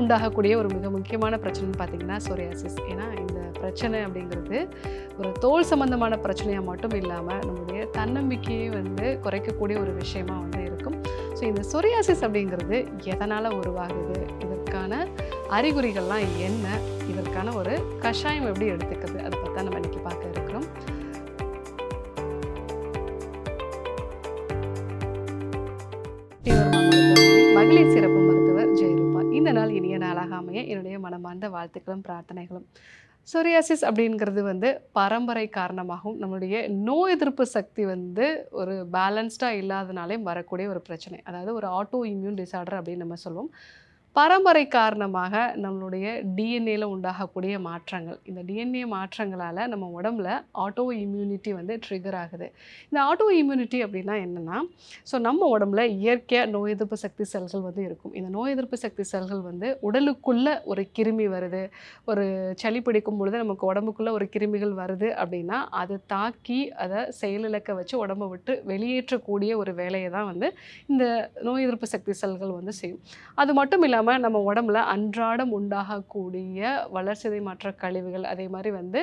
உண்டாகக்கூடிய ஒரு மிக முக்கியமான பிரச்சனைன்னு பார்த்தீங்கன்னா சொரியாசிஸ் ஏன்னா இந்த பிரச்சனை அப்படிங்கிறது ஒரு தோல் சம்பந்தமான பிரச்சனையாக மட்டும் இல்லாமல் நம்முடைய தன்னம்பிக்கையை வந்து குறைக்கக்கூடிய ஒரு விஷயமா வந்து இருக்கும். ஸோ இந்த சொரியாசிஸ் அப்படிங்கிறது எதனால் உருவாகுது? இதற்கான அறிகுறிகள்லாம் என்ன? இதற்கான ஒரு கஷாயம் எப்படி எடுத்துக்கிறது? அதை பார்த்தா நம்ம இன்னைக்கு பார்க்க மனமார்ந்த வாழ்த்துக்களும் பிரார்த்தனைகளும். சொரியாசிஸ் அப்படிங்கிறது வந்து பரம்பரை காரணமாகவும் நம்மளுடைய நோய் எதிர்ப்பு சக்தி வந்து ஒரு பேலன்ஸ்டாக இல்லாதனாலே வரக்கூடிய ஒரு பிரச்சனை. அதாவது ஒரு ஆட்டோ இம்யூன் டிசார்டர் அப்படின்னு நம்ம சொல்லுவோம் பரம்பரை காரணமாக நம்மளுடைய டிஎன்ஏல உண்டாகக்கூடிய மாற்றங்கள். இந்த டிஎன்ஏ மாற்றங்களால் நம்ம உடம்புல ஆட்டோ இம்யூனிட்டி வந்து ட்ரிகர் ஆகுது. இந்த ஆட்டோ இம்யூனிட்டி அப்படின்னா என்னென்னா ஸோ நம்ம உடம்புல இயற்கையாக நோய் எதிர்ப்பு சக்தி செல்கள் வந்து இருக்கும். இந்த நோய் எதிர்ப்பு சக்தி செல்கள் வந்து உடலுக்குள்ளே ஒரு கிருமி வருது. ஒரு சளி பிடிக்கும் பொழுது நமக்கு உடம்புக்குள்ளே ஒரு கிருமிகள் வருது அப்படின்னா அதை தாக்கி அதை செயலிழக்க வச்சு உடம்பை விட்டு வெளியேற்றக்கூடிய ஒரு வேலையை தான் வந்து இந்த நோய் எதிர்ப்பு சக்தி செல்கள் வந்து செய்யும். அது மட்டும் இல்லாமல் நம்ம உடம்புல அன்றாடம் உண்டாகக்கூடிய வளர்சிதை மாற்ற கழிவுகள் அதே மாதிரி வந்து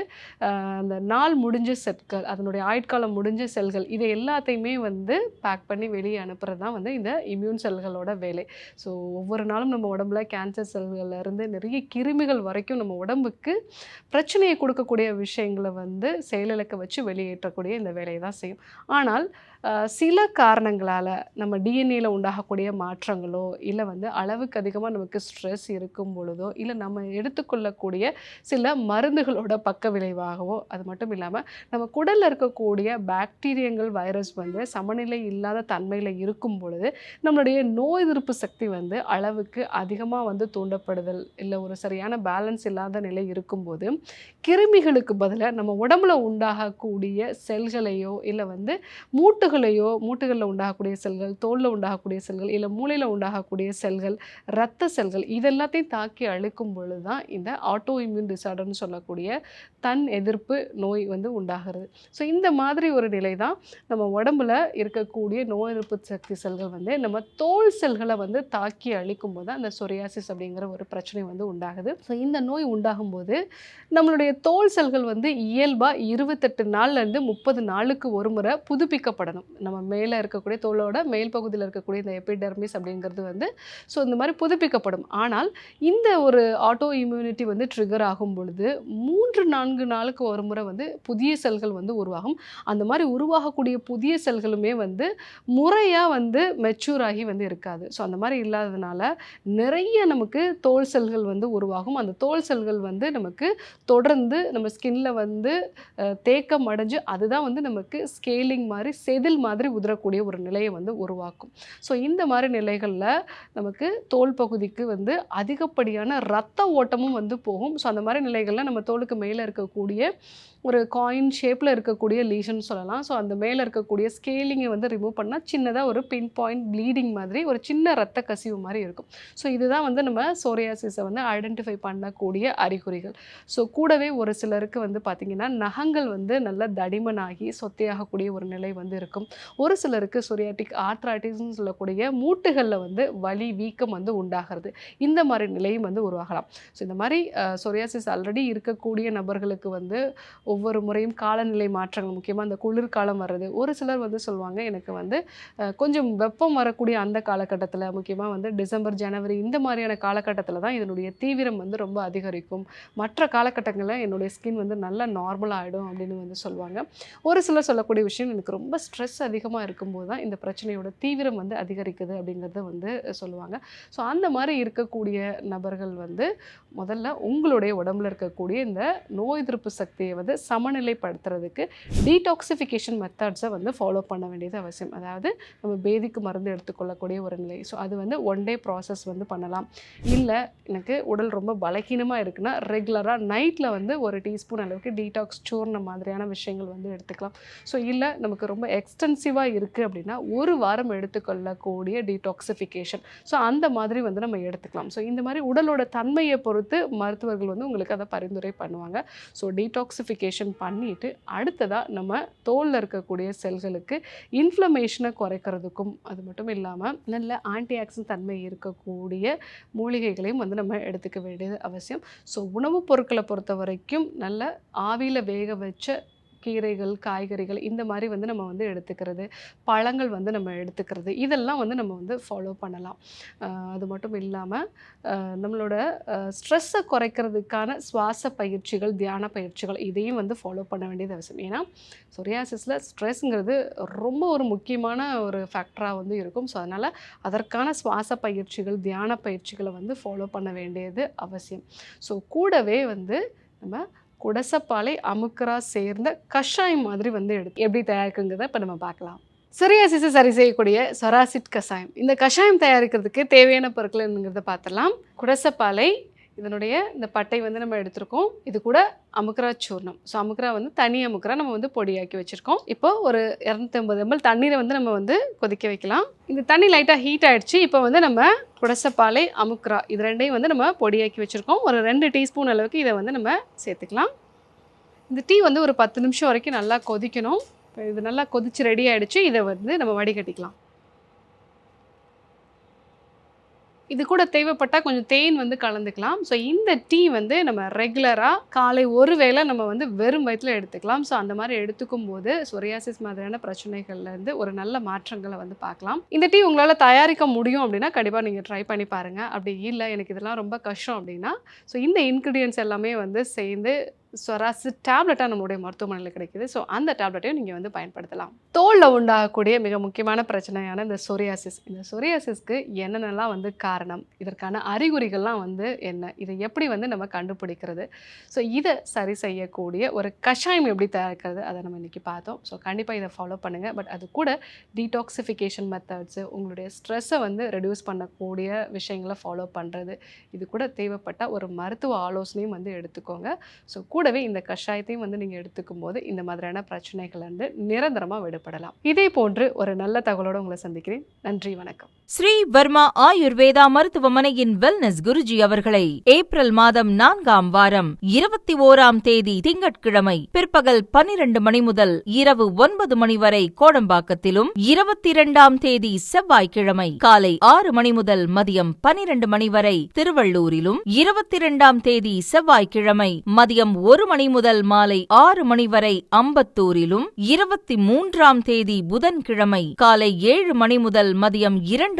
அந்த நாள் முடிஞ்ச செட்கள் அதனுடைய ஆயுட்காலம் முடிஞ்ச செல்கள் இதை எல்லாத்தையுமே வந்து பேக் பண்ணி வெளியே அனுப்புறது தான் வந்து இந்த இம்யூன் செல்களோட வேலை. ஸோ ஒவ்வொரு நாளும் நம்ம உடம்புல கேன்சர் செல்கள்ல இருந்து நிறைய கிருமிகள் வரைக்கும் நம்ம உடம்புக்கு பிரச்சனையை கொடுக்கக்கூடிய விஷயங்களை வந்து செயலிழக்க வச்சு வெளியேற்றக்கூடிய இந்த வேலையை தான் செய்யும். ஆனால் சில காரணங்களால் நம்ம டிஎன்ஏல உண்டாகக்கூடிய மாற்றங்களோ இல்லை வந்து அளவுக்கு அதிகமாக நமக்கு ஸ்ட்ரெஸ் இருக்கும் பொழுதோ இல்லை நம்ம எடுத்துக்கொள்ளக்கூடிய சில மருந்துகளோட பக்க விளைவாகவோ அது மட்டும் இல்லாமல் நம்ம குடலில் இருக்கக்கூடிய பாக்டீரியங்கள் வைரஸ் வந்து சமநிலை இல்லாத தன்மையில் இருக்கும் பொழுது நம்மளுடைய நோய் எதிர்ப்பு சக்தி வந்து அளவுக்கு அதிகமாக வந்து தூண்டப்படுதல் இல்லை ஒரு சரியான பேலன்ஸ் இல்லாத நிலை இருக்கும்போது கிருமிகளுக்கு பதிலாக நம்ம உடம்புல உண்டாகக்கூடிய செல்களையோ இல்லை வந்து மூட்டு மூட்டுகளையோ மூட்டுகளில் உண்டாகக்கூடிய செல்கள் தோலில் உண்டாகக்கூடிய செல்கள் இல்லை மூளையில் உண்டாகக்கூடிய செல்கள் இரத்த செல்கள் இதெல்லாத்தையும் தாக்கி அழிக்கும் பொழுது தான் இந்த ஆட்டோ இம்யூன் டிசார்டர்னு சொல்லக்கூடிய தன் எதிர்ப்பு நோய் வந்து உண்டாகிறது. ஸோ இந்த மாதிரி ஒரு நிலை தான் நம்ம உடம்புல இருக்கக்கூடிய நோய் எதிர்ப்பு சக்தி செல்கள் வந்து நம்ம தோல் செல்களை வந்து தாக்கி அழிக்கும் போது அந்த சொரியாசிஸ் அப்படிங்கிற ஒரு பிரச்சனை வந்து உண்டாகுது. ஸோ இந்த நோய் உண்டாகும் போது நம்மளுடைய தோல் செல்கள் வந்து இயல்பாக இருபத்தெட்டு நாள்லேருந்து முப்பது நாளுக்கு ஒரு முறை புதுப்பிக்கப்படணும். நம்ம மேலே இருக்கக்கூடிய தோலோட மேல் பகுதியில் இருக்கக்கூடிய இந்த எபிடர்மிஸ் அப்படிங்கிறது வந்து ஸோ இந்த மாதிரி புதுப்பிக்கப்படும். ஆனால் இந்த ஒரு ஆட்டோ இம்யூனிட்டி வந்து ட்ரிகர் ஆகும் பொழுது மூன்று நான்கு நாளுக்கு ஒரு முறை வந்து புதிய செல்கள் வந்து உருவாகும். அந்த மாதிரி உருவாகக்கூடிய புதிய செல்களுமே வந்து முறையாக வந்து மெச்சூர் ஆகி வந்து இருக்காது. ஸோ அந்த மாதிரி இல்லாததுனால நிறைய நமக்கு தோல் செல்கள் வந்து உருவாகும். அந்த தோல் செல்கள் வந்து நமக்கு தொடர்ந்து நம்ம ஸ்கின்ல வந்து தேக்கம் அடைஞ்சு அதுதான் வந்து நமக்கு ஸ்கேலிங் மாதிரி செதில் மாதிரி உதிரக்கூடிய ஒரு நிலையை வந்து உருவாக்கும். ஸோ இந்த மாதிரி நிலைகளில் நமக்கு தோல் பகுதிக்கு வந்து அதிகப்படியான ரத்த ஓட்டமும் வந்து போகும். ஸோ அந்த மாதிரி நிலைகளில் நம்ம தோலுக்கு மேலே இருக்கக்கூடிய ஒரு காயின் ஷேப்பில் இருக்கக்கூடிய லீஷன் சொல்லலாம். ஸோ அந்த மேலே இருக்கக்கூடிய ஸ்கேலிங்கை வந்து ரிமூவ் பண்ணால் சின்னதாக ஒரு பின் பாயிண்ட் ப்ளீடிங் மாதிரி ஒரு சின்ன ரத்த கசிவு மாதிரி இருக்கும். ஸோ இதுதான் வந்து நம்ம சோரியாசிஸை வந்து ஐடென்டிஃபை பண்ணக்கூடிய அறிகுறிகள். ஸோ கூடவே ஒரு சிலருக்கு வந்து பார்த்திங்கன்னா நகங்கள் வந்து நல்ல தடிமனாகி சொத்தையாகக்கூடிய ஒரு நிலை வந்து இருக்கும். ஒரு சிலருக்கு சொரியாட்டிக் ஆர்த்ராட்டிஸ்னு சொல்லக்கூடிய மூட்டுகளில் வந்து வலி வீக்கம் வந்து உண்டாகிறது. இந்த மாதிரி நிலையும் வந்து உருவாகலாம். ஸோ இந்த மாதிரி சொரியாசிஸ் ஆல்ரெடி இருக்கக்கூடிய நபர்களுக்கு வந்து ஒவ்வொரு முறையும் காலநிலை மாற்றங்கள் முக்கியமாக அந்த குளிர்காலம் வர்றது. ஒரு சிலர் வந்து சொல்லுவாங்க எனக்கு வந்து கொஞ்சம் வெப்பம் வரக்கூடிய அந்த காலகட்டத்தில் முக்கியமாக வந்து டிசம்பர் ஜனவரி இந்த மாதிரியான காலகட்டத்தில் தான் இதனுடைய தீவிரம் வந்து ரொம்ப அதிகரிக்கும். மற்ற காலகட்டங்களில் என்னுடைய ஸ்கின் வந்து நல்லா நார்மல் ஆகிடும் அப்படின்னு வந்து சொல்லுவாங்க. ஒரு சிலர் சொல்லக்கூடிய விஷயம் எனக்கு ரொம்ப ஸ்ட்ரெஸ் அதிகமாக இருக்கும்போது தான் இந்த பிரச்சனையோட தீவிரம் வந்து அதிகரிக்குது அப்படிங்கிறத வந்து சொல்லுவாங்க. ஸோ அந்த மாதிரி இருக்கக்கூடிய நபர்கள் வந்து முதல்ல உங்களுடைய உடம்புல இருக்கக்கூடிய இந்த நோய் எதிர்ப்பு சக்தியை வந்து சமநிலைப்படுத்துறதுக்கு டீடாக்சிஃபிகேஷன் மெத்தட்ஸை வந்து ஃபாலோ பண்ண வேண்டியது அவசியம். அதாவது நம்ம பேதிக்கு மருந்து எடுத்துக்கொள்ளக்கூடிய ஒரு நிலை. ஸோ அது வந்து ஒன் டே ப்ராசஸ் வந்து பண்ணலாம். இல்லை எனக்கு உடல் ரொம்ப பலகீனமாக இருக்குன்னா ரெகுலராக நைட்டில் வந்து ஒரு டீஸ்பூன் அளவுக்கு டீடாக்ஸ் சூர்ண மாதிரியான விஷயங்கள் வந்து எடுத்துக்கலாம். ஸோ இல்லை நமக்கு ரொம்ப எக்ஸ் எக்ஸ்டென்சிவாக இருக்குது அப்படின்னா ஒரு வாரம் எடுத்துக்கொள்ளக்கூடிய டீடாக்சிஃபிகேஷன் ஸோ அந்த மாதிரி வந்து நம்ம எடுத்துக்கலாம். ஸோ இந்த மாதிரி உடலோட தன்மையை பொறுத்து மருத்துவர்கள் வந்து உங்களுக்கு அதை பரிந்துரை பண்ணுவாங்க. ஸோ டீடாக்சிஃபிகேஷன் பண்ணிவிட்டு அடுத்ததாக நம்ம தோலில் இருக்கக்கூடிய செல்களுக்கு இன்ஃப்ளமேஷனை குறைக்கிறதுக்கும் அது மட்டும் இல்லாமல் நல்ல ஆன்டி ஆக்சிடென்ட் தன்மை இருக்கக்கூடிய மூலிகைகளையும் வந்து நம்ம எடுத்துக்க வேண்டியது அவசியம். ஸோ உணவுப் பொருட்களை பொறுத்த வரைக்கும் நல்ல ஆவியில் வேக வச்ச கீரைகள் காய்கறிகள் இந்த மாதிரி வந்து நம்ம வந்து எடுத்துக்கிறது பழங்கள் வந்து நம்ம எடுத்துக்கிறது இதெல்லாம் வந்து நம்ம வந்து ஃபாலோ பண்ணலாம். அது மட்டும் இல்லாமல் நம்மளோட ஸ்ட்ரெஸ்ஸை குறைக்கிறதுக்கான சுவாச பயிற்சிகள் தியான பயிற்சிகள் இதையும் வந்து ஃபாலோ பண்ண வேண்டியது அவசியம். ஏன்னா சொரியாசிஸில் ஸ்ட்ரெஸ்ஸுங்கிறது ரொம்ப ஒரு முக்கியமான ஒரு ஃபேக்டராக வந்து இருக்கும். ஸோ அதனால் அதற்கான சுவாச பயிற்சிகள் தியான பயிற்சிகளை வந்து ஃபாலோ பண்ண வேண்டியது அவசியம். ஸோ கூடவே வந்து நம்ம குடசப்பாலை அமுக்கரா சேர்ந்த கஷாயம் மாதிரி வந்து எடுத்து எப்படி தயாரிக்குங்கிறத இப்போ நம்ம பார்க்கலாம். சொரியாசிஸை சரி செய்யக்கூடிய சொராசிட் கஷாயம். இந்த கஷாயம் தயாரிக்கிறதுக்கு தேவையான பொருட்கள் என்னங்கிறத பார்த்துடலாம். குடசப்பாலை இதனுடைய இந்த பட்டை வந்து நம்ம எடுத்திருக்கோம். இது கூட அமுக்கரா சூர்ணம். ஸோ அமுக்கரா வந்து தனி அமுக்கரா நம்ம வந்து பொடியாக்கி வச்சுருக்கோம். இப்போ ஒரு இரநூத்தம்பது எம்எல் தண்ணீரை வந்து நம்ம வந்து கொதிக்க வைக்கலாம். இந்த தண்ணி லைட்டாக ஹீட் ஆகிடுச்சு இப்போ வந்து நம்ம குடசப்பாலை அமுக்கரா இது ரெண்டையும் வந்து நம்ம பொடியாக்கி வச்சுருக்கோம். ஒரு ரெண்டு டீஸ்பூன் அளவுக்கு இதை வந்து நம்ம சேர்த்துக்கலாம். இந்த டீ வந்து ஒரு பத்து நிமிஷம் வரைக்கும் நல்லா கொதிக்கணும். இப்போ இது நல்லா கொதிச்சு ரெடி ஆகிடுச்சு இதை வந்து நம்ம வடிகட்டிக்கலாம். இது கூட தேவைப்பட்டால் கொஞ்சம் தேன் வந்து கலந்துக்கலாம். ஸோ இந்த டீ வந்து நம்ம ரெகுலராக காலை ஒரு வேளை நம்ம வந்து வெறும் வயிற்றில் எடுத்துக்கலாம். ஸோ அந்த மாதிரி எடுத்துக்கும் போது சொரியாசிஸ் மாதிரியான பிரச்சனைகள்லேருந்து ஒரு நல்ல மாற்றங்களை வந்து பார்க்கலாம். இந்த டீ உங்களால் தயாரிக்க முடியும் அப்படின்னா கண்டிப்பாக நீங்கள் ட்ரை பண்ணி பாருங்கள் அப்படி இல்லை எனக்கு இதெல்லாம் ரொம்ப கஷ்டம் அப்படின்னா ஸோ இந்த இன்க்ரீடியன்ஸ் எல்லாமே வந்து சேர்ந்து சொராசு டேப்லெட்டாக நம்மளுடைய மருத்துவமனையில் கிடைக்குது. ஸோ அந்த டேப்லெட்டையும் நீங்கள் வந்து பயன்படுத்தலாம். தோலில் உண்டாகக்கூடிய மிக முக்கியமான பிரச்சனையான இந்த சொரியாசிஸ். இந்த சொரியாசிஸ்க்கு என்னென்னலாம் வந்து காரணம்? இதற்கான அறிகுறிகள்லாம் வந்து என்ன? இதை எப்படி வந்து நம்ம கண்டுபிடிக்கிறது? ஸோ இதை சரி செய்யக்கூடிய ஒரு கஷாயம் எப்படி தயாரிக்கிறது? அதை நம்ம இன்றைக்கி பார்த்தோம். ஸோ கண்டிப்பாக இதை ஃபாலோ பண்ணுங்கள் பட் அது கூட டீடாக்சிஃபிகேஷன் மெத்தட்ஸு உங்களுடைய ஸ்ட்ரெஸ்ஸை வந்து ரெடியூஸ் பண்ணக்கூடிய விஷயங்களை ஃபாலோ பண்ணுறது இது கூட தேவைப்பட்ட ஒரு மருத்துவ ஆலோசனையும் வந்து எடுத்துக்கோங்க. ஸோ கூடவே இந்த கஷாயத்தையும் வந்து நீங்கள் எடுத்துக்கும் போது இந்த மாதிரியான பிரச்சனைகள் வந்து நிரந்தரமாக விடுபடலாம். இதே போன்று ஒரு நல்ல தகவலோடு உங்களை சந்திக்கிறேன். நன்றி வணக்கம். ஸ்ரீ வர்மா ஆயுர்வேதா மருத்துவமனையின் வெல்னஸ் குருஜி அவர்களை ஏப்ரல் மாதம் நான்காம் வாரம் இருபத்தி ஓராம் தேதி திங்கட்கிழமை பிற்பகல் பனிரெண்டு மணி முதல் இரவு ஒன்பது மணி வரை கோடம்பாக்கத்திலும் இருபத்தி இரண்டாம் தேதி செவ்வாய்க்கிழமை காலை ஆறு மணி முதல் மதியம் பனிரெண்டு மணி வரை திருவள்ளூரிலும் இருபத்தி இரண்டாம் தேதி செவ்வாய்க்கிழமை மதியம் ஒரு மணி முதல் மாலை ஆறு மணி வரை அம்பத்தூரிலும் இருபத்தி மூன்றாம் தேதி புதன்கிழமை காலை ஏழு மணி முதல் மதியம் இரண்டு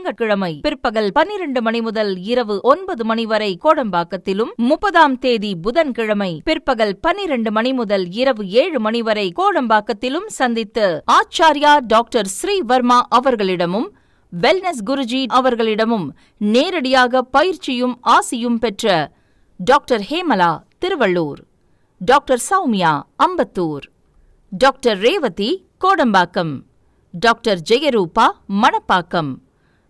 திங்கட்கிழமை பிற்பகல் பன்னிரண்டு மணி முதல் இரவு ஒன்பது மணி வரை கோடம்பாக்கத்திலும் முப்பதாம் தேதி புதன்கிழமை பிற்பகல் பனிரெண்டு மணி முதல் இரவு ஏழு மணி வரை கோடம்பாக்கத்திலும் சந்தித்து ஆச்சாரியா டாக்டர் ஸ்ரீவர்மா அவர்களிடமும் வெல்னஸ் குருஜி அவர்களிடமும் நேரடியாக பயிற்சியும் ஆசியும் பெற்ற doctor Hemala Tiruvallur. Doctor Soumya Ambattur. Doctor Revathi Kodambakkam. Doctor Jeyaruba Manapakkam.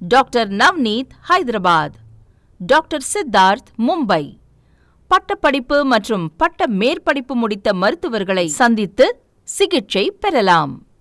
doctor Navneet Hyderabad doctor Siddharth Mumbai பட்டப்படிப்பு மற்றும் பட்ட மேற்படிப்பு முடித்த மருத்துவர்களை சந்தித்து சிகிச்சை பெறலாம்.